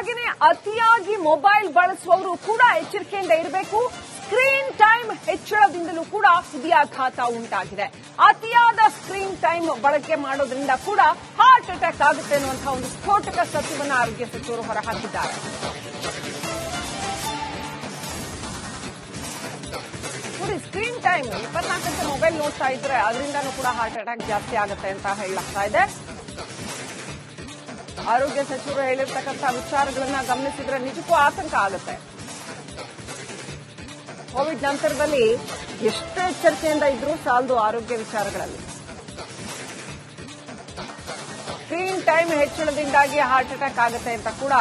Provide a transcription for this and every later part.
ಹಾಗೆಯೇ ಅತಿಯಾಗಿ ಮೊಬೈಲ್ ಬಳಸುವವರು ಕೂಡ ಎಚ್ಚರಿಕೆಯಿಂದ ಇರಬೇಕು. ಸ್ಕ್ರೀನ್ ಟೈಮ್ ಹೆಚ್ಚಳದಿಂದಲೂ ಕೂಡ ಹೃದಯಾಘಾತ ಉಂಟಾಗಿದೆ. ಅತಿಯಾದ ಸ್ಕ್ರೀನ್ ಟೈಮ್ ಬಳಕೆ ಮಾಡೋದ್ರಿಂದ ಕೂಡ ಹಾರ್ಟ್ ಅಟ್ಯಾಕ್ ಆಗುತ್ತೆ ಅನ್ನುವಂತಹ ಒಂದು ಸ್ಫೋಟಕ ಸತ್ಯವನ್ನು ಆರೋಗ್ಯ ಸಚಿವರು ಹೊರಹಾಕಿದ್ದಾರೆ. ಸ್ಕ್ರೀನ್ ಟೈಮ್ ಇಪ್ಪತ್ನಾಲ್ಕು ಗಂಟೆ ಮೊಬೈಲ್ ನೋಡ್ತಾ ಇದ್ರೆ ಅದರಿಂದನೂ ಕೂಡ ಹಾರ್ಟ್ ಅಟ್ಯಾಕ್ ಜಾಸ್ತಿ ಆಗುತ್ತೆ ಅಂತ ಹೇಳಲಾಗ್ತಾ ಇದೆ. ಆರೋಗ್ಯ ಸಚಿವರು ಹೇಳಿರ್ತಕ್ಕಂಥ ವಿಚಾರಗಳನ್ನ ಗಮನಿಸಿದ್ರೆ ನಿಜಕ್ಕೂ ಆತಂಕ ಆಗುತ್ತೆ. ಕೋವಿಡ್ ನಂತರದಲ್ಲಿ ಎಷ್ಟು ಎಚ್ಚರಿಕೆಯಿಂದ ಇದ್ರೂ ಸಾಲದು ಆರೋಗ್ಯ ವಿಚಾರಗಳಲ್ಲಿ. ಸ್ಕ್ರೀನ್ ಟೈಮ್ ಹೆಚ್ಚಳದಿಂದಾಗಿ ಹಾರ್ಟ್ ಅಟ್ಯಾಕ್ ಆಗುತ್ತೆ ಅಂತ ಕೂಡ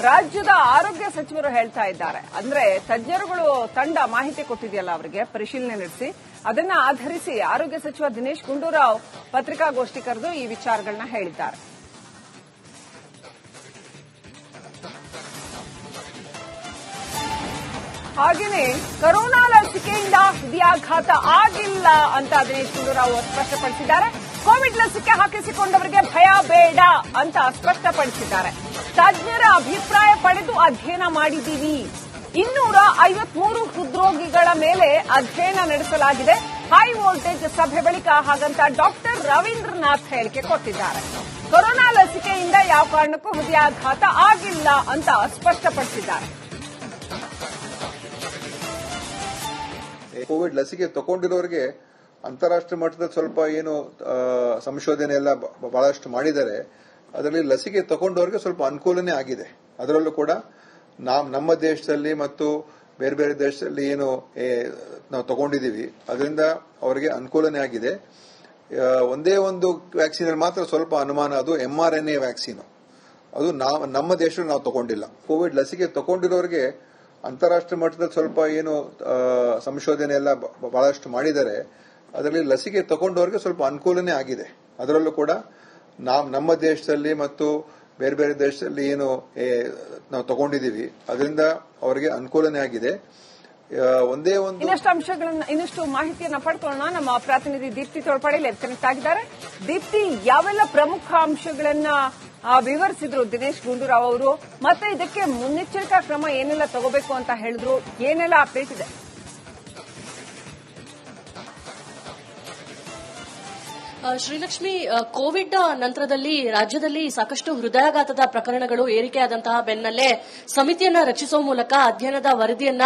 ರಾಜ್ಯದ ಆರೋಗ್ಯ ಸಚಿವರು ಹೇಳ್ತಾ ಇದ್ದಾರೆ. ಅಂದ್ರೆ ತಜ್ಞರುಗಳು ತಂಡ ಮಾಹಿತಿ ಕೊಟ್ಟಿದೆಯಲ್ಲ ಅವರಿಗೆ, ಪರಿಶೀಲನೆ ನಡೆಸಿ. ಅದನ್ನ ಆಧರಿಸಿ ಆರೋಗ್ಯ ಸಚಿವ ದಿನೇಶ್ ಗುಂಡೂರಾವ್ ಪತ್ರಿಕಾಗೋಷ್ಠಿ ಕರೆದು ಈ ವಿಚಾರಗಳನ್ನ ಹೇಳಿದ್ದಾರೆ. ಹಾಗೆಯೇ ಕೊರೋನಾ ಲಸಿಕೆಯಿಂದ ಹೃದಯಾಘಾತ ಆಗಿಲ್ಲ ಅಂತ ದಿನೇಶ್ ಗುಂಡೂರಾವ್ ಸ್ಪಷ್ಟಪಡಿಸಿದ್ದಾರೆ. ಕೋವಿಡ್ ಲಸಿಕೆ ಹಾಕಿಸಿಕೊಂಡವರಿಗೆ ಭಯ ಬೇಡ ಅಂತ ಸ್ಪಷ್ಟಪಡಿಸಿದ್ದಾರೆ. ತಜ್ಞರ ಅಭಿಪ್ರಾಯ ಪಡೆದು ಅಧ್ಯಯನ ಮಾಡಿದ್ದೀವಿ. ಇನ್ನೂರ ಐವತ್ಮೂರು ಹೃದ್ರೋಗಿಗಳ ಮೇಲೆ ಅಧ್ಯಯನ ನಡೆಸಲಾಗಿದೆ. ಹೈ ವೋಲ್ಟೇಜ್ ಸಭೆ ಬಳಿಕ ಹಾಗಂತ ಡಾಕ್ಟರ್ ರವೀಂದ್ರನಾಥ್ ಹೇಳಿಕೆ ಕೊಟ್ಟಿದ್ದಾರೆ. ಕೊರೋನಾ ಲಸಿಕೆಯಿಂದ ಯಾವ ಕಾರಣಕ್ಕೂ ಹೃದಯಾಘಾತ ಆಗಿಲ್ಲ ಅಂತ ಸ್ಪಷ್ಟಪಡಿಸಿದ್ದಾರೆ. ಕೋವಿಡ್ ಲಸಿಕೆ ತಗೊಂಡಿರೋರಿಗೆ ಅಂತಾರಾಷ್ಟ್ರೀಯ ಮಟ್ಟದಲ್ಲಿ ಸ್ವಲ್ಪ ಏನು ಸಂಶೋಧನೆ ಎಲ್ಲ ಬಹಳಷ್ಟು ಮಾಡಿದ್ದಾರೆ ಅದರಲ್ಲಿ ಲಸಿಕೆ ತಗೊಂಡವರಿಗೆ ಸ್ವಲ್ಪ ಅನುಕೂಲನೇ ಆಗಿದೆ. ಅದರಲ್ಲೂ ಕೂಡ ನಮ್ಮ ದೇಶದಲ್ಲಿ ಮತ್ತು ಬೇರೆ ಬೇರೆ ದೇಶದಲ್ಲಿ ಏನು ನಾವು ತಗೊಂಡಿದೀವಿ ಅದರಿಂದ ಅವರಿಗೆ ಅನುಕೂಲನೇ ಆಗಿದೆ. ಒಂದೇ ಒಂದು ವ್ಯಾಕ್ಸಿನ್ ಅಲ್ಲಿ ಮಾತ್ರ ಸ್ವಲ್ಪ ಅನುಮಾನ, ಅದು ಎಂಆರ್ಎನ್ಎ ವ್ಯಾಕ್ಸಿನ್. ಅದು ನಮ್ಮ ದೇಶದಲ್ಲಿ ನಾವು ತಗೊಂಡಿಲ್ಲ. ಕೋವಿಡ್ ಲಸಿಕೆ ತಗೊಂಡಿರೋರಿಗೆ ಅಂತಾರಾಷ್ಟ್ರೀಯ ಮಟ್ಟದಲ್ಲಿ ಸ್ವಲ್ಪ ಏನು ಸಂಶೋಧನೆ ಎಲ್ಲ ಬಹಳಷ್ಟು ಮಾಡಿದ್ದಾರೆ ಅದರಲ್ಲಿ ಲಸಿಕೆ ತಗೊಂಡವರಿಗೆ ಸ್ವಲ್ಪ ಅನುಕೂಲನೇ ಆಗಿದೆ. ಅದರಲ್ಲೂ ಕೂಡ ನಮ್ಮ ದೇಶದಲ್ಲಿ ಮತ್ತು ಬೇರೆ ಬೇರೆ ದೇಶದಲ್ಲಿ ಏನು ನಾವು ತಗೊಂಡಿದೀವಿ ಅದರಿಂದ ಅವರಿಗೆ ಅನುಕೂಲನೇ ಆಗಿದೆ. ಒಂದೇ ಒಂದು ಇನ್ನಷ್ಟು ಅಂಶಗಳನ್ನ, ಇನ್ನಷ್ಟು ಮಾಹಿತಿಯನ್ನ ಪಡ್ಕೊಳ್ಳೋಣ. ನಮ್ಮ ಪ್ರತಿನಿಧಿ ದೀಪ್ತಿ ತೊಳಪಡೆ ಲೈವ್ ಕನೆಕ್ಟ್ ಆಗಿದ್ದಾರೆ. ದೀಪ್ತಿ, ಯಾವೆಲ್ಲ ಪ್ರಮುಖ ಅಂಶಗಳನ್ನ ವಿವರಿಸಿದ್ರು ದಿನೇಶ್ ಗುಂಡೂರಾವ್ ಅವರು, ಮತ್ತೆ ಇದಕ್ಕೆ ಮುನ್ನೆಚ್ಚರಿಕಾ ಕ್ರಮ ಏನೆಲ್ಲ ತಗೋಬೇಕು ಅಂತ ಹೇಳಿದ್ರು, ಏನೆಲ್ಲ ಅಪ್ಡೇಟ್ ಇದೆ? ಶ್ರೀಲಕ್ಷ್ಮಿ ಕೋವಿಡ್ ನಂತರದಲ್ಲಿ ರಾಜ್ಯದಲ್ಲಿ ಸಾಕಷ್ಟು ಹೃದಯಾಘಾತದ ಪ್ರಕರಣಗಳು ಏರಿಕೆಯಾದಂತಹ ಬೆನ್ನಲ್ಲೇ ಸಮಿತಿಯನ್ನ ರಚಿಸುವ ಮೂಲಕ ಅಧ್ಯಯನದ ವರದಿಯನ್ನ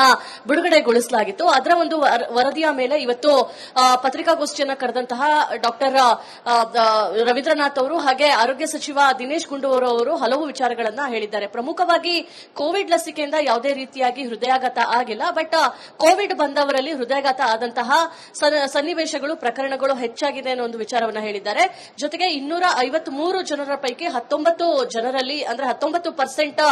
ಬಿಡುಗಡೆಗೊಳಿಸಲಾಗಿತ್ತು. ಅದರ ಒಂದು ವರದಿಯ ಮೇಲೆ ಇವತ್ತು ಪತ್ರಿಕಾಗೋಷ್ಠಿಯನ್ನ ಕರೆದಂತಹ ಡಾಕ್ಟರ್ ರವೀಂದ್ರನಾಥ್ ಅವರು ಹಾಗೆ ಆರೋಗ್ಯ ಸಚಿವ ದಿನೇಶ್ ಗುಂಡೂರು ಅವರು ಹಲವು ವಿಚಾರಗಳನ್ನ ಹೇಳಿದ್ದಾರೆ. ಪ್ರಮುಖವಾಗಿ ಕೋವಿಡ್ ಲಸಿಕೆಯಿಂದ ಯಾವುದೇ ರೀತಿಯಾಗಿ ಹೃದಯಾಘಾತ ಆಗಿಲ್ಲ. ಬಟ್ ಕೋವಿಡ್ ಬಂದವರಲ್ಲಿ ಹೃದಯಾಘಾತ ಆದಂತಹ ಸನ್ನಿವೇಶಗಳು, ಪ್ರಕರಣಗಳು ಹೆಚ್ಚಾಗಿದೆ ಅನ್ನೋ ಒಂದು ವಿಚಾರವನ್ನ ಹೇಳಿದ್ದಾರೆ. ಜೊತೆಗೆ ಇನ್ನೂರ ಐವತ್ಮೂರು ಜನರ ಪೈಕಿ ಹತ್ತೊಂಬತ್ತು ಜನರಲ್ಲಿ, ಅಂದ್ರೆ ಹತ್ತೊಂಬತ್ತು ಪರ್ಸೆಂಟ್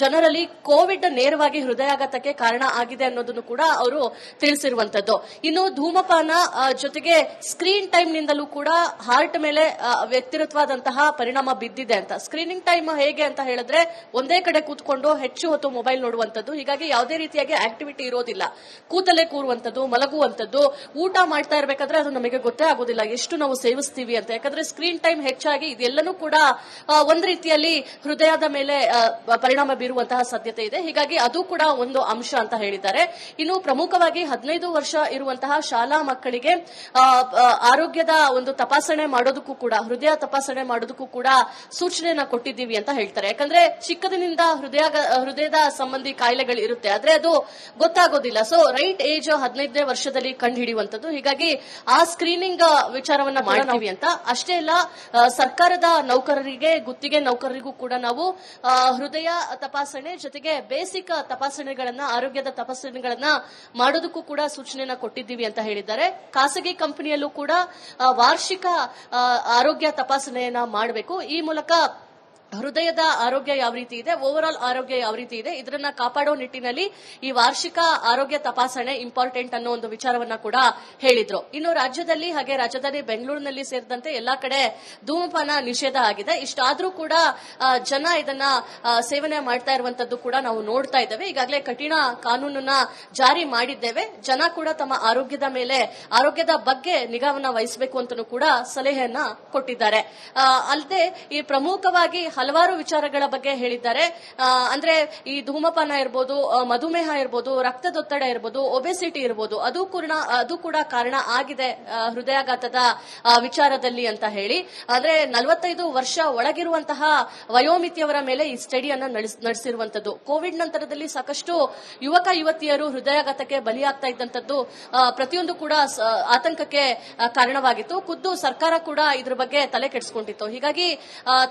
ಜನರಲ್ಲಿ ಕೋವಿಡ್ ನೇರವಾಗಿ ಹೃದಯಾಘಾತಕ್ಕೆ ಕಾರಣ ಆಗಿದೆ ಅನ್ನೋದನ್ನು ಕೂಡ ಅವರು ತಿಳಿಸಿರುವಂತದ್ದು. ಇನ್ನು ಧೂಮಪಾನ ಜೊತೆಗೆ ಸ್ಕ್ರೀನ್ ಟೈಮ್ ನಿಂದಲೂ ಕೂಡ ಹಾರ್ಟ್ ಮೇಲೆ ವ್ಯಕ್ತಿರತ್ವಾದಂತಹ ಪರಿಣಾಮ ಬಿದ್ದಿದೆ ಅಂತ. ಸ್ಕ್ರೀನಿಂಗ್ ಟೈಮ್ ಹೇಗೆ ಅಂತ ಹೇಳಿದ್ರೆ ಒಂದೇ ಕಡೆ ಕೂತ್ಕೊಂಡು ಹೆಚ್ಚು ಹೊತ್ತು ಮೊಬೈಲ್ ನೋಡುವಂತದ್ದು ಹೀಗಾಗಿ ಯಾವುದೇ ರೀತಿಯಾಗಿ ಆಕ್ಟಿವಿಟಿ ಇರೋದಿಲ್ಲ. ಕೂತಲೇ ಕೂರುವಂತದ್ದು ಮಲಗುವಂತದ್ದು ಊಟ ಮಾಡ್ತಾ ಇರಬೇಕಾದ್ರೆ ಅದು ನಮಗೆ ಗೊತ್ತೇ ಆಗೋದಿಲ್ಲ. ಎಷ್ಟು ನಾವು ಸೇವಿಸ್ತೀವಿ ಅಂತ. ಯಾಕಂದ್ರೆ ಸ್ಕ್ರೀನ್ ಟೈಮ್ ಹೆಚ್ಚಾಗಿ ಇದೆಲ್ಲನೂ ಕೂಡ ಒಂದ್ ರೀತಿಯಲ್ಲಿ ಹೃದಯದ ಮೇಲೆ ಪರಿಣಾಮ ಬೀರುವಂತಹ ಸಾಧ್ಯತೆ ಇದೆ. ಹೀಗಾಗಿ ಅದು ಕೂಡ ಒಂದು ಅಂಶ ಅಂತ ಹೇಳಿದ್ದಾರೆ. ಇನ್ನು ಪ್ರಮುಖವಾಗಿ ಹದಿನೈದು ವರ್ಷ ಇರುವಂತಹ ಶಾಲಾ ಮಕ್ಕಳಿಗೆ ಆರೋಗ್ಯದ ಒಂದು ತಪಾಸಣೆ ಮಾಡೋದಕ್ಕೂ ಕೂಡ, ಹೃದಯ ತಪಾಸಣೆ ಮಾಡೋದಕ್ಕೂ ಕೂಡ ಸೂಚನೆಯನ್ನ ಕೊಟ್ಟಿದ್ದೀವಿ ಅಂತ ಹೇಳ್ತಾರೆ. ಯಾಕಂದ್ರೆ ಚಿಕ್ಕದಿನಿಂದ ಹೃದಯ ಹೃದಯದ ಸಂಬಂಧಿ ಕಾಯಿಲೆಗಳು ಇರುತ್ತೆ. ಆದ್ರೆ ಅದು ಗೊತ್ತಾಗೋದಿಲ್ಲ. ಸೊ ರೈಟ್ ಏಜ್ ಹದಿನೈದನೇ ವರ್ಷದಲ್ಲಿ ಕಂಡು ಹಿಡಿಯುವಂತದ್ದು ಹೀಗಾಗಿ ಆ ಸ್ಕ್ರೀನಿಂಗ್ ವಿಚಾರವನ್ನ ಮಾಡ್ತೀವಿ ಅಂತ ಅಷ್ಟೇ ಅಲ್ಲ ಸರ್ಕಾರದ ನೌಕರರಿಗೆ, ಗುತ್ತಿಗೆ ನೌಕರರಿಗೂ ಕೂಡ ನಾವು ಹೃದಯ ತಪಾಸಣೆ ಜೊತೆಗೆ ಬೇಸಿಕ್ ತಪಾಸಣೆಗಳನ್ನ, ಆರೋಗ್ಯದ ತಪಾಸಣೆಗಳನ್ನ ಮಾಡೋದಕ್ಕೂ ಕೂಡ ಸೂಚನೆಯನ್ನ ಕೊಟ್ಟಿದ್ದೀವಿ ಅಂತ ಹೇಳಿದ್ದಾರೆ. ಖಾಸಗಿ ಕಂಪನಿಯಲ್ಲೂ ಕೂಡ ವಾರ್ಷಿಕ ಆರೋಗ್ಯ ತಪಾಸಣೆಯನ್ನ ಮಾಡಬೇಕು. ಈ ಮೂಲಕ ಹೃದಯದ ಆರೋಗ್ಯ ಯಾವ ರೀತಿ ಇದೆ ಓವರ್ ಆಲ್ ಆರೋಗ್ಯ ಯಾವ ರೀತಿ ಇದೆ, ಇದನ್ನ ಕಾಪಾಡೋ ನಿಟ್ಟಿನಲ್ಲಿ ಈ ವಾರ್ಷಿಕ ಆರೋಗ್ಯ ತಪಾಸಣೆ ಇಂಪಾರ್ಟೆಂಟ್ ಅನ್ನೋ ಒಂದು ವಿಚಾರವನ್ನ ಕೂಡ ಹೇಳಿದ್ರು. ಇನ್ನು ರಾಜ್ಯದಲ್ಲಿ ಹಾಗೆ ರಾಜಧಾನಿ ಬೆಂಗಳೂರಿನಲ್ಲಿ ಸೇರಿದಂತೆ ಎಲ್ಲಾ ಕಡೆ ಧೂಮಪಾನ ನಿಷೇಧ ಆಗಿದೆ. ಇಷ್ಟಾದ್ರೂ ಕೂಡ ಜನ ಇದನ್ನ ಸೇವನೆ ಮಾಡ್ತಾ ಇರುವಂತದ್ದು ಕೂಡ ನಾವು ನೋಡ್ತಾ ಇದ್ದೇವೆ. ಈಗಾಗಲೇ ಕಠಿಣ ಕಾನೂನನ್ನ ಜಾರಿ ಮಾಡಿದ್ದೇವೆ. ಜನ ಕೂಡ ತಮ್ಮ ಆರೋಗ್ಯದ ಮೇಲೆ, ಆರೋಗ್ಯದ ಬಗ್ಗೆ ನಿಗಾವನ್ನ ವಹಿಸಬೇಕು ಅಂತಲೂ ಕೂಡ ಸಲಹೆಯನ್ನ ಕೊಟ್ಟಿದ್ದಾರೆ. ಅಲ್ಲದೆ ಈ ಪ್ರಮುಖವಾಗಿ ಹಲವಾರು ವಿಚಾರಗಳ ಬಗ್ಗೆ ಹೇಳಿದ್ದಾರೆ. ಅಂದ್ರೆ ಈ ಧೂಮಪಾನ ಇರ್ಬೋದು ಮಧುಮೇಹ ಇರ್ಬೋದು ರಕ್ತದೊತ್ತಡ ಇರ್ಬೋದು ಒಬೆಸಿಟಿ ಇರ್ಬೋದು ಅದು ಕೂಡ ಅದು ಕೂಡ ಕಾರಣ ಆಗಿದೆ ಹೃದಯಾಘಾತದ ವಿಚಾರದಲ್ಲಿ ಅಂತ ಹೇಳಿ. ಅಂದ್ರೆ ನಲವತ್ತೈದು ವರ್ಷ ಒಳಗಿರುವಂತಹ ವಯೋಮಿತಿಯವರ ಮೇಲೆ ಈ ಸ್ಟಡಿಯನ್ನು ನಡೆಸಿರುವಂತದ್ದು ಕೋವಿಡ್ ನಂತರದಲ್ಲಿ ಸಾಕಷ್ಟು ಯುವಕ ಯುವತಿಯರು ಹೃದಯಾಘಾತಕ್ಕೆ ಬಲಿಯಾಗ್ತಾ ಇದ್ದಂತದ್ದು ಆ, ಪ್ರತಿಯೊಂದು ಕೂಡ ಆತಂಕಕ್ಕೆ ಕಾರಣವಾಗಿತ್ತು. ಖುದ್ದು ಸರ್ಕಾರ ಕೂಡ ಇದ್ರ ಬಗ್ಗೆ ತಲೆ ಕೆಡಿಸ್ಕೊಂಡಿತ್ತು. ಹೀಗಾಗಿ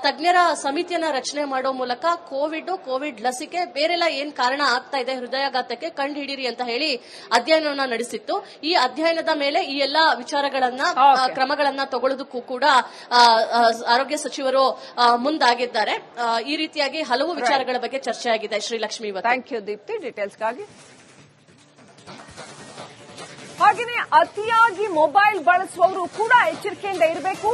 ತಜ್ಞರ ತಜ್ಞರ ಸಮಿತಿಯನ್ನ ರಚನೆ ಮಾಡೋ ಮೂಲಕ ಕೋವಿಡ್ ಕೋವಿಡ್ ಲಸಿಕೆ ಬೇರೆಲ್ಲ ಏನ್ ಕಾರಣ ಆಗ್ತಾ ಇದೆ ಹೃದಯಾಘಾತಕ್ಕೆ ಕಂಡು ಹಿಡೀರಿ ಅಂತ ಹೇಳಿ ಅಧ್ಯಯನವನ್ನ ನಡೆಸಿತ್ತು. ಈ ಅಧ್ಯಯನದ ಮೇಲೆ ಈ ಎಲ್ಲಾ ವಿಚಾರಗಳನ್ನ. ಕ್ರಮಗಳನ್ನ ತಗೊಳ್ಳೋದಕ್ಕೂ ಕೂಡ ಆರೋಗ್ಯ ಸಚಿವರು ಮುಂದಾಗಿದ್ದಾರೆ. ಈ ರೀತಿಯಾಗಿ ಹಲವು ವಿಚಾರಗಳ ಬಗ್ಗೆ ಚರ್ಚೆ ಆಗಿದೆ ಶ್ರೀಲಕ್ಷ್ಮಿ ಥ್ಯಾಂಕ್ ಯು ದೀಪ್ತಿ ಡೀಟೇಲ್ಸ್ಗಾಗಿ ಹಾಗೆಯೇ ಅತಿಯಾಗಿ ಮೊಬೈಲ್ ಬಳಸುವವರು ಕೂಡ ಎಚ್ಚರಿಕೆಯಿಂದ ಇರಬೇಕು.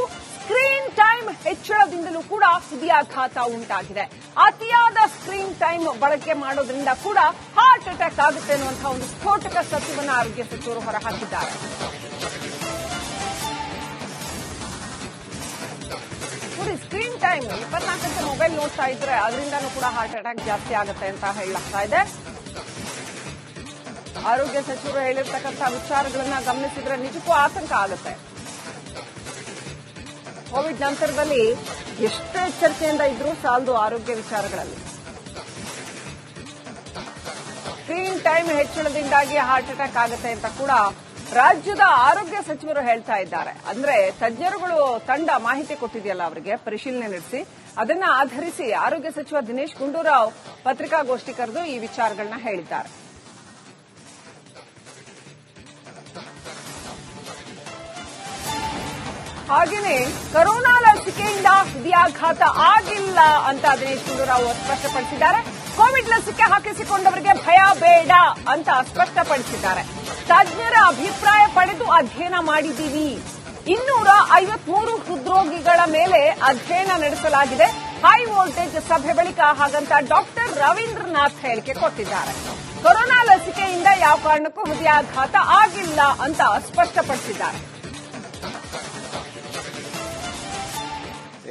ಸ್ಕ್ರೀನ್ ಟೈಮ್ ಹೆಚ್ಚಳದಿಂದಲೂ ಕೂಡ ಹೃದಯಾಘಾತ ಉಂಟಾಗಿದೆ. ಅತಿಯಾದ ಸ್ಕ್ರೀನ್ ಟೈಮ್ ಬಳಕೆ ಮಾಡೋದ್ರಿಂದ ಕೂಡ ಹಾರ್ಟ್ ಅಟ್ಯಾಕ್ ಆಗುತ್ತೆ ಅನ್ನುವಂತಹ ಒಂದು ಸ್ಫೋಟಕ ಸತ್ಯವನ್ನು ಆರೋಗ್ಯ ಸಚಿವರು ಹೊರಹಾಕಿದ್ದಾರೆ. ಸ್ಕ್ರೀನ್ ಟೈಮ್ ಇಪ್ಪತ್ನಾಲ್ಕು ಗಂಟೆ ಮೊಬೈಲ್ ನೋಡ್ತಾ ಇದ್ರೆ ಅದರಿಂದನೂ ಕೂಡ ಹಾರ್ಟ್ ಅಟ್ಯಾಕ್ ಜಾಸ್ತಿ ಆಗುತ್ತೆ ಅಂತ ಹೇಳಲಾಗ್ತಾ ಇದೆ. ಆರೋಗ್ಯ ಸಚಿವರು ಹೇಳಿರ್ತಕ್ಕಂಥ ವಿಚಾರಗಳನ್ನ ಗಮನಿಸಿದ್ರೆ ನಿಜಕ್ಕೂ ಆತಂಕ ಆಗುತ್ತೆ. ಕೋವಿಡ್ ನಂತರದಲ್ಲಿ ಎಷ್ಟು ಎಚ್ಚರಿಕೆಯಿಂದ ಇದ್ರೂ ಸಾಲದು ಆರೋಗ್ಯ ವಿಚಾರಗಳಲ್ಲಿ. ಸ್ಕ್ರೀನ್ ಟೈಮ್ ಹೆಚ್ಚಳದಿಂದಾಗಿ ಹಾರ್ಟ್ ಅಟ್ಯಾಕ್ ಆಗುತ್ತೆ ಅಂತ ಕೂಡ ರಾಜ್ಯದ ಆರೋಗ್ಯ ಸಚಿವರು ಹೇಳ್ತಾ ಇದ್ದಾರೆ. ಅಂದ್ರೆ ತಜ್ಞರುಗಳು ತಂಡ ಮಾಹಿತಿ ಕೊಟ್ಟಿದೆಯಲ್ಲ ಅವರಿಗೆ, ಪರಿಶೀಲನೆ ನಡೆಸಿ. ಅದನ್ನ ಆಧರಿಸಿ ಆರೋಗ್ಯ ಸಚಿವ ದಿನೇಶ್ ಗುಂಡೂರಾವ್ ಪತ್ರಿಕಾಗೋಷ್ಠಿ ಕರೆದು ಈ ವಿಚಾರಗಳನ್ನ ಹೇಳಿದ್ದಾರೆ. ಹಾಗೆಯೇ ಕೊರೋನಾ ಲಸಿಕೆಯಿಂದ ಹೃದಯಾಘಾತ ಆಗಿಲ್ಲ ಅಂತ ದಿನೇಶ್ ಗುಂಡೂರಾವ್ ಸ್ಪಷ್ಟಪಡಿಸಿದ್ದಾರೆ. ಕೋವಿಡ್ ಲಸಿಕೆ ಹಾಕಿಸಿಕೊಂಡವರಿಗೆ ಭಯ ಬೇಡ ಅಂತ ಸ್ಪಷ್ಟಪಡಿಸಿದ್ದಾರೆ. ತಜ್ಞರ ಅಭಿಪ್ರಾಯ ಪಡೆದು ಅಧ್ಯಯನ ಮಾಡಿದ್ದೀವಿ. ಇನ್ನೂರ ಐವತ್ಮೂರು ಹೃದ್ರೋಗಿಗಳ ಮೇಲೆ ಅಧ್ಯಯನ ನಡೆಸಲಾಗಿದೆ. ಹೈ ವೋಲ್ಟೇಜ್ ಸಭೆ ಬಳಿಕ ಹಾಗಂತ ಡಾಕ್ಟರ್ ರವೀಂದ್ರನಾಥ್ ಹೇಳಿಕೆ ಕೊಟ್ಟಿದ್ದಾರೆ. ಕೊರೋನಾ ಲಸಿಕೆಯಿಂದ ಯಾವ ಕಾರಣಕ್ಕೂ ಹೃದಯಾಘಾತ ಆಗಿಲ್ಲ ಅಂತ ಸ್ಪಷ್ಟಪಡಿಸಿದ್ದಾರೆ.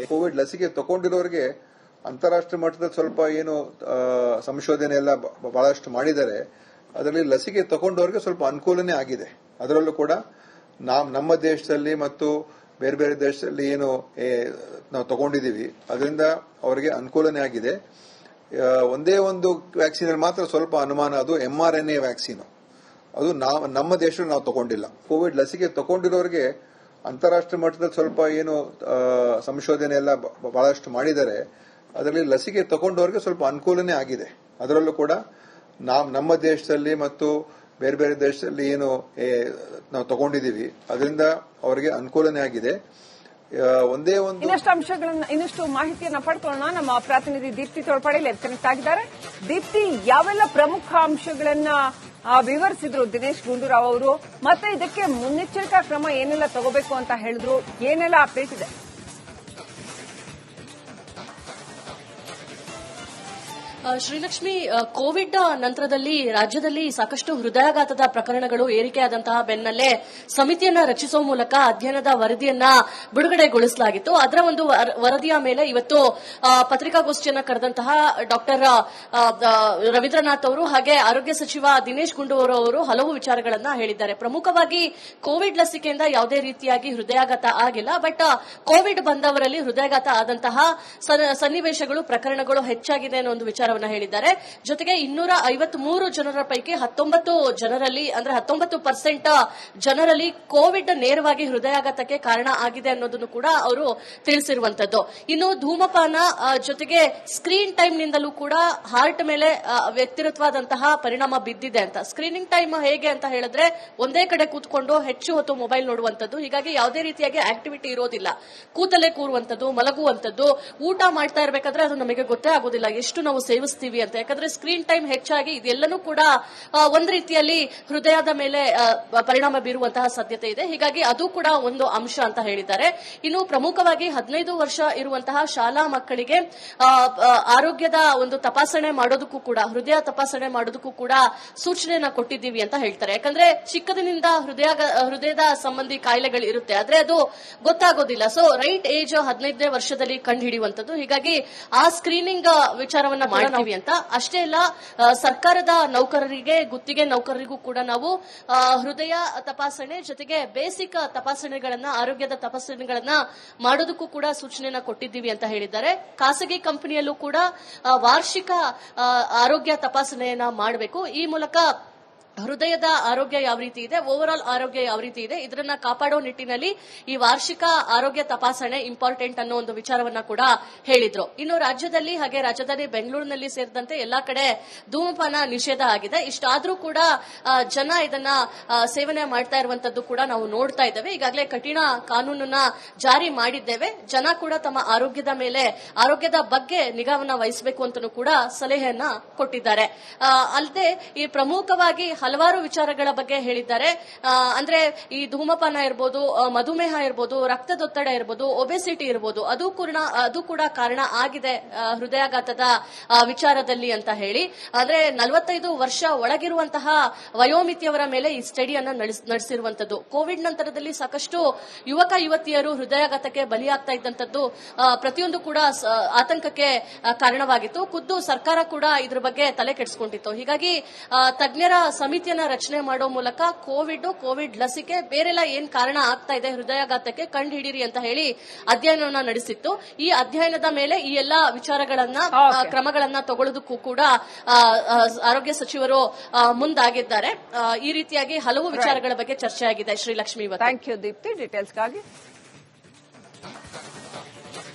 ಕೋವಿಡ್ ಲಸಿಕೆ ತಗೊಂಡಿರೋರಿಗೆ ಅಂತಾರಾಷ್ಟ್ರೀಯ ಮಟ್ಟದಲ್ಲಿ ಸ್ವಲ್ಪ ಏನು ಸಂಶೋಧನೆ ಎಲ್ಲ ಬಹಳಷ್ಟು ಮಾಡಿದ್ದಾರೆ ಅದರಲ್ಲಿ ಲಸಿಕೆ ತಗೊಂಡವರಿಗೆ ಸ್ವಲ್ಪ ಅನುಕೂಲನೇ ಆಗಿದೆ. ಅದರಲ್ಲೂ ಕೂಡ ನಮ್ಮ ದೇಶದಲ್ಲಿ ಮತ್ತು ಬೇರೆ ಬೇರೆ ದೇಶದಲ್ಲಿ ಏನು ನಾವು ತಗೊಂಡಿದ್ದೀವಿ. ಅದರಿಂದ ಅವರಿಗೆ ಅನುಕೂಲನೇ ಆಗಿದೆ. ಒಂದೇ ಒಂದು ವ್ಯಾಕ್ಸಿನ್ ಮಾತ್ರ ಸ್ವಲ್ಪ ಅನುಮಾನ, ಅದು ಎಂಆರ್ಎನ್ಎ ವ್ಯಾಕ್ಸಿನ್. ಅದು ನಮ್ಮ ದೇಶದಲ್ಲಿ ನಾವು ತಗೊಂಡಿಲ್ಲ. ಕೋವಿಡ್ ಲಸಿಕೆ ತಗೊಂಡಿರೋರಿಗೆ ಅಂತಾರಾಷ್ಟ್ರೀಯ ಮಟ್ಟದಲ್ಲಿ ಸ್ವಲ್ಪ ಏನು ಸಂಶೋಧನೆ ಎಲ್ಲ ಬಹಳಷ್ಟು ಮಾಡಿದ್ದಾರೆ ಅದರಲ್ಲಿ ಲಸಿಕೆ ತಗೊಂಡವರಿಗೆ ಸ್ವಲ್ಪ ಅನುಕೂಲನೇ ಆಗಿದೆ. ಅದರಲ್ಲೂ ಕೂಡ ನಮ್ಮ ದೇಶದಲ್ಲಿ ಮತ್ತು ಬೇರೆ ಬೇರೆ ದೇಶದಲ್ಲಿ ಏನು ನಾವು ತಗೊಂಡಿದ್ದೀವಿ. ಅದರಿಂದ ಅವರಿಗೆ ಅನುಕೂಲನೇ ಆಗಿದೆ. ಒಂದೇ ಒಂದು ಇನ್ನಷ್ಟು ಅಂಶಗಳನ್ನ, ಇನ್ನಷ್ಟು ಮಾಹಿತಿಯನ್ನ ಪಡ್ಕೊಳ್ಳೋಣ. ನಮ್ಮ ಪ್ರತಿನಿಧಿ ದೀಪ್ತಿ ತೊಳಪಡೆ ಲೈವ್ ಕನೆಕ್ಟ್ ಆಗಿದ್ದಾರೆ. ದೀಪ್ತಿ, ಯಾವೆಲ್ಲ ಪ್ರಮುಖ ಅಂಶಗಳನ್ನ ವಿವರಿಸಿದ್ರು ದಿನೇಶ್ ಗುಂಡೂರಾವ್ ಅವರು, ಮತ್ತೆ ಇದಕ್ಕೆ ಮುನ್ನೆಚ್ಚರಿಕಾ ಕ್ರಮ ಏನೆಲ್ಲ ತಗೋಬೇಕು ಅಂತ ಹೇಳಿದ್ರು, ಏನೆಲ್ಲ ಅಪ್ಡೇಟ್ ಇದೆ? ಶ್ರೀಲಕ್ಷ್ಮಿ ಕೋವಿಡ್ ನಂತರದಲ್ಲಿ ರಾಜ್ಯದಲ್ಲಿ ಸಾಕಷ್ಟು ಹೃದಯಾಘಾತದ ಪ್ರಕರಣಗಳು ಏರಿಕೆಯಾದಂತಹ ಬೆನ್ನಲ್ಲೇ ಸಮಿತಿಯನ್ನ ರಚಿಸುವ ಮೂಲಕ ಅಧ್ಯಯನದ ವರದಿಯನ್ನ ಬಿಡುಗಡೆಗೊಳಿಸಲಾಗಿತ್ತು. ಅದರ ಒಂದು ವರದಿಯ ಮೇಲೆ ಇವತ್ತು ಪತ್ರಿಕಾಗೋಷ್ಠಿಯನ್ನ ಕರೆದಂತಹ ಡಾಕ್ಟರ್ ರವೀಂದ್ರನಾಥ್ ಅವರು ಹಾಗೆ ಆರೋಗ್ಯ ಸಚಿವ ದಿನೇಶ್ ಗುಂಡೂರು ಅವರು ಹಲವು ವಿಚಾರಗಳನ್ನ ಹೇಳಿದ್ದಾರೆ. ಪ್ರಮುಖವಾಗಿ ಕೋವಿಡ್ ಲಸಿಕೆಯಿಂದ ಯಾವುದೇ ರೀತಿಯಾಗಿ ಹೃದಯಾಘಾತ ಆಗಿಲ್ಲ. ಬಟ್ ಕೋವಿಡ್ ಬಂದವರಲ್ಲಿ ಹೃದಯಾಘಾತ ಆದಂತಹ ಸನ್ನಿವೇಶಗಳು, ಪ್ರಕರಣಗಳು ಹೆಚ್ಚಾಗಿದೆ ಅನ್ನೋ ಒಂದು ವಿಚಾರವನ್ನ ಹೇಳಿದ್ದಾರೆ. ಜೊತೆಗೆ ಇನ್ನೂರ ಐವತ್ಮೂರು ಜನರ ಪೈಕಿ ಹತ್ತೊಂಬತ್ತು ಜನರಲ್ಲಿ, ಅಂದ್ರೆ ಹತ್ತೊಂಬತ್ತು ಪರ್ಸೆಂಟ್ ಜನರಲ್ಲಿ ಕೋವಿಡ್ ನೇರವಾಗಿ ಹೃದಯಾಘಾತಕ್ಕೆ ಕಾರಣ ಆಗಿದೆ ಅನ್ನೋದನ್ನು ಕೂಡ ಅವರು ತಿಳಿಸಿರುವಂತದ್ದು. ಇನ್ನು ಧೂಮಪಾನ ಜೊತೆಗೆ ಸ್ಕ್ರೀನ್ ಟೈಮ್ ನಿಂದಲೂ ಕೂಡ ಹಾರ್ಟ್ ಮೇಲೆ ವ್ಯಕ್ತಿರತ್ವಾದಂತಹ ಪರಿಣಾಮ ಬಿದ್ದಿದೆ ಅಂತ. ಸ್ಕ್ರೀನಿಂಗ್ ಟೈಮ್ ಹೇಗೆ ಅಂತ ಹೇಳಿದ್ರೆ ಒಂದೇ ಕಡೆ ಕೂತ್ಕೊಂಡು ಹೆಚ್ಚು ಹೊತ್ತು ಮೊಬೈಲ್ ನೋಡುವಂತದ್ದು ಹೀಗಾಗಿ ಯಾವುದೇ ರೀತಿಯಾಗಿ ಆಕ್ಟಿವಿಟಿ ಇರೋದಿಲ್ಲ. ಕೂತಲೇ ಕೂರುವಂತದ್ದು ಮಲಗುವಂತದ್ದು ಊಟ ಮಾಡ್ತಾ ಇರಬೇಕಾದ್ರೆ ಅದು ನಮಗೆ ಗೊತ್ತೇ ಆಗೋದಿಲ್ಲ. ಎಷ್ಟು ನಾವು ಸೇವಿಸ್ತೀವಿ ಅಂತ. ಯಾಕಂದ್ರೆ ಸ್ಕ್ರೀನ್ ಟೈಮ್ ಹೆಚ್ಚಾಗಿ ಇದೆಲ್ಲನೂ ಕೂಡ ಒಂದ್ ರೀತಿಯಲ್ಲಿ ಹೃದಯದ ಮೇಲೆ ಪರಿಣಾಮ ಬೀರುವಂತಹ ಸಾಧ್ಯತೆ ಇದೆ. ಹೀಗಾಗಿ ಅದು ಕೂಡ ಒಂದು ಅಂಶ ಅಂತ ಹೇಳಿದ್ದಾರೆ. ಇನ್ನು ಪ್ರಮುಖವಾಗಿ ಹದಿನೈದು ವರ್ಷ ಇರುವಂತಹ ಶಾಲಾ ಮಕ್ಕಳಿಗೆ ಆರೋಗ್ಯದ ಒಂದು ತಪಾಸಣೆ ಮಾಡೋದಕ್ಕೂ ಕೂಡ, ಹೃದಯ ತಪಾಸಣೆ ಮಾಡೋದಕ್ಕೂ ಕೂಡ ಸೂಚನೆಯನ್ನ ಕೊಟ್ಟಿದ್ದೀವಿ ಅಂತ ಹೇಳ್ತಾರೆ. ಯಾಕಂದ್ರೆ ಚಿಕ್ಕದಿನಿಂದ ಹೃದಯ ಹೃದಯದ ಸಂಬಂಧಿ ಕಾಯಿಲೆಗಳು ಇರುತ್ತೆ. ಆದ್ರೆ ಅದು ಗೊತ್ತಾಗೋದಿಲ್ಲ. ಸೊ ರೈಟ್ ಏಜ್ ಹದಿನೈದನೇ ವರ್ಷದಲ್ಲಿ ಕಂಡು ಹಿಡಿಯುವಂತದ್ದು ಹೀಗಾಗಿ ಆ ಸ್ಕ್ರೀನಿಂಗ್ ವಿಚಾರವನ್ನ ಮಾಡ್ತೀವಿ ಅಂತ ಅಷ್ಟೇ ಅಲ್ಲ ಸರ್ಕಾರದ ನೌಕರರಿಗೆ, ಗುತ್ತಿಗೆ ನೌಕರರಿಗೂ ಕೂಡ ನಾವು ಹೃದಯ ತಪಾಸಣೆ ಜೊತೆಗೆ ಬೇಸಿಕ್ ತಪಾಸಣೆಗಳನ್ನ, ಆರೋಗ್ಯದ ತಪಾಸಣೆಗಳನ್ನ ಮಾಡೋದಕ್ಕೂ ಕೂಡ ಸೂಚನೆಯನ್ನ ಕೊಟ್ಟಿದ್ದೀವಿ ಅಂತ ಹೇಳಿದ್ದಾರೆ. ಖಾಸಗಿ ಕಂಪನಿಯಲ್ಲೂ ಕೂಡ ವಾರ್ಷಿಕ ಆರೋಗ್ಯ ತಪಾಸಣೆಯನ್ನ ಮಾಡಬೇಕು. ಈ ಮೂಲಕ ಹೃದಯದ ಆರೋಗ್ಯ ಯಾವ ರೀತಿ ಇದೆ ಓವರ್ ಆಲ್ ಆರೋಗ್ಯ ಯಾವ ರೀತಿ ಇದೆ, ಇದನ್ನ ಕಾಪಾಡೋ ನಿಟ್ಟಿನಲ್ಲಿ ಈ ವಾರ್ಷಿಕ ಆರೋಗ್ಯ ತಪಾಸಣೆ ಇಂಪಾರ್ಟೆಂಟ್ ಅನ್ನೋ ಒಂದು ವಿಚಾರವನ್ನ ಕೂಡ ಹೇಳಿದ್ರು. ಇನ್ನು ರಾಜ್ಯದಲ್ಲಿ ಹಾಗೆ ರಾಜಧಾನಿ ಬೆಂಗಳೂರಿನಲ್ಲಿ ಸೇರಿದಂತೆ ಎಲ್ಲಾ ಕಡೆ ಧೂಮಪಾನ ನಿಷೇಧ ಆಗಿದೆ. ಇಷ್ಟಾದ್ರೂ ಕೂಡ ಜನ ಇದನ್ನ ಸೇವನೆ ಮಾಡ್ತಾ ಇರುವಂತದ್ದು ಕೂಡ ನಾವು ನೋಡ್ತಾ ಇದ್ದೇವೆ. ಈಗಾಗಲೇ ಕಠಿಣ ಕಾನೂನನ್ನ ಜಾರಿ ಮಾಡಿದ್ದೇವೆ. ಜನ ಕೂಡ ತಮ್ಮ ಆರೋಗ್ಯದ ಮೇಲೆ, ಆರೋಗ್ಯದ ಬಗ್ಗೆ ನಿಗಾವನ್ನ ವಹಿಸಬೇಕು ಅಂತಲೂ ಕೂಡ ಸಲಹೆಯನ್ನ ಕೊಟ್ಟಿದ್ದಾರೆ. ಅಲ್ಲದೆ ಈ ಪ್ರಮುಖವಾಗಿ ಹಲವಾರು ವಿಚಾರಗಳ ಬಗ್ಗೆ ಹೇಳಿದ್ದಾರೆ. ಅಂದ್ರೆ ಈ ಧೂಮಪಾನ ಇರ್ಬೋದು ಮಧುಮೇಹ ಇರ್ಬೋದು ರಕ್ತದೊತ್ತಡ ಇರ್ಬೋದು ಒಬೆಸಿಟಿ ಇರ್ಬೋದು ಅದು ಕೂಡ ಅದು ಕೂಡ ಕಾರಣ ಆಗಿದೆ ಹೃದಯಾಘಾತದ ವಿಚಾರದಲ್ಲಿ ಅಂತ ಹೇಳಿ. ಆದ್ರೆ ನಲವತ್ತೈದು ವರ್ಷ ಒಳಗಿರುವಂತಹ ವಯೋಮಿತಿಯವರ ಮೇಲೆ ಈ ಸ್ಟಡಿಯನ್ನು ನಡೆಸಿರುವಂತದ್ದು ಕೋವಿಡ್ ನಂತರದಲ್ಲಿ ಸಾಕಷ್ಟು ಯುವಕ ಯುವತಿಯರು ಹೃದಯಾಘಾತಕ್ಕೆ ಬಲಿಯಾಗ್ತಾ ಇದ್ದಂತದ್ದು ಆ, ಪ್ರತಿಯೊಂದು ಕೂಡ ಆತಂಕಕ್ಕೆ ಕಾರಣವಾಗಿತ್ತು. ಖುದ್ದು ಸರ್ಕಾರ ಕೂಡ ಇದ್ರ ಬಗ್ಗೆ ತಲೆ ಕೆಡಿಸ್ಕೊಂಡಿತ್ತು. ಹೀಗಾಗಿ ತಜ್ಞರ ತಜ್ಞರ ಸಮಿತಿಯನ್ನ ರಚನೆ ಮಾಡೋ ಮೂಲಕ ಕೋವಿಡ್ ಕೋವಿಡ್ ಲಸಿಕೆ ಬೇರೆಲ್ಲ ಏನ್ ಕಾರಣ ಆಗ್ತಾ ಇದೆ ಹೃದಯಾಘಾತಕ್ಕೆ ಕಂಡು ಹಿಡೀರಿ ಅಂತ ಹೇಳಿ ಅಧ್ಯಯನವನ್ನ ನಡೆಸಿತ್ತು. ಈ ಅಧ್ಯಯನದ ಮೇಲೆ ಈ ಎಲ್ಲಾ ವಿಚಾರಗಳನ್ನ. ಕ್ರಮಗಳನ್ನ ತಗೊಳ್ಳೋದಕ್ಕೂ ಕೂಡ ಆರೋಗ್ಯ ಸಚಿವರು ಮುಂದಾಗಿದ್ದಾರೆ. ಈ ರೀತಿಯಾಗಿ ಹಲವು ವಿಚಾರಗಳ ಬಗ್ಗೆ ಚರ್ಚೆ ಆಗಿದೆ ಶ್ರೀಲಕ್ಷ್ಮಿ ಥ್ಯಾಂಕ್ ಯು ದೀಪ್ತಿ ಡೀಟೇಲ್ಸ್ಗಾಗಿ